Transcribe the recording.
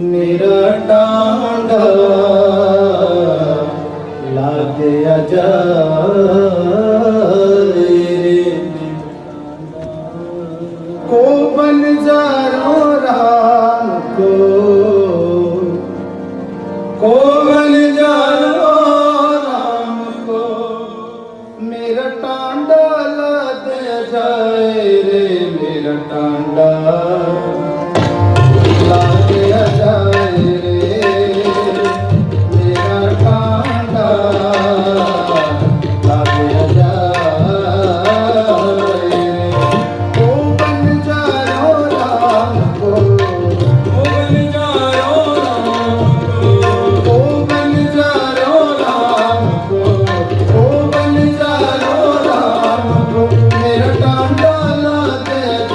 ਮੇਰਾ ਟਾਂਡਾ ਲਾਗੇ ਅਜਾਰੇ ਰੇ ਕੋ ਬਨਜ਼ਾਰੋ ਰਾਮ ਕੋ ਕੋ ਬਨਜ਼ਾਰੋ ਰਾਮ ਕੋ, ਮੇਰਾ ਟਾਂਡਾ ਲਾਦੇ ਜਾਏ ਰੇ। ਟਾਂਡਾ